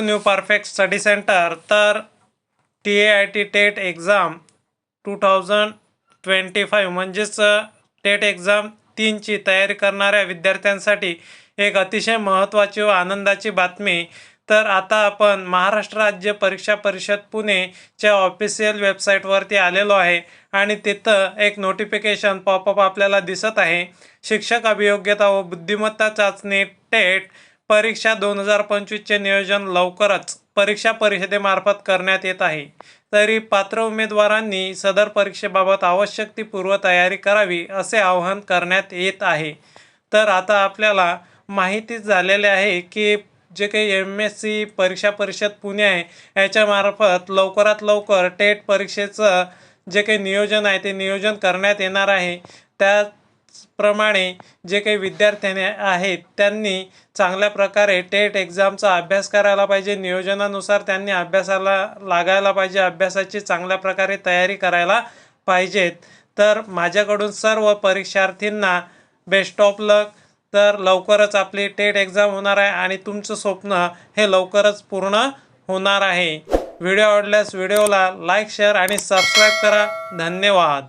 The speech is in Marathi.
न्यू परफेक्ट स्टडी सेंटर तर T A I T TET exam two thousand twenty five म्हणजेच टेट एक्झाम तीनची तयारी करणाऱ्या विद्यार्थ्यांसाठी एक अतिशय महत्त्वाची व आनंदाची बातमी. तर आता आपण महाराष्ट्र राज्य परीक्षा परिषद पुणेच्या ऑफिशियल वेबसाईटवरती आलेलो आहे आणि तिथं एक नोटिफिकेशन पॉपअप आपल्याला दिसत आहे. शिक्षक अभियोग्यता व बुद्धिमत्ता चाचणी टेट परीक्षा दोन हजार पंचवीसचे नियोजन लवकरच परीक्षा परिषदेमार्फत करण्यात येत आहे. तरी पात्र उमेदवारांनी सदर परीक्षेबाबत आवश्यक ती पूर्वतयारी करावी असे आवाहन करण्यात येत आहे. तर आता आपल्याला माहिती झालेले आहे की जे काही एम एस सी परीक्षा परिषद पुणे आहे याच्यामार्फत लवकरात लवकर टेट परीक्षेचं जे काही नियोजन आहे ते नियोजन करण्यात येणार आहे. त्या प्रमाणे जे काही विद्यार्थ्यांनी आहेत त्यांनी चांगल्या प्रकारे टेट एक्झामचा अभ्यास करायला पाहिजे. नियोजनानुसार त्यांनी अभ्यासाला लागायला पाहिजे. अभ्यासाची चांगल्या प्रकारे तयारी करायला पाहिजेत. तर माझ्याकडून सर्व परीक्षार्थींना बेस्ट ऑफ लक तर लवकरच आपली टेट एक्झाम होणार आहे आणि तुमचं स्वप्न हे लवकरच पूर्ण होणार आहे. व्हिडिओ आवडल्यास व्हिडिओला लाईक शेअर आणि सबस्क्राईब करा. धन्यवाद.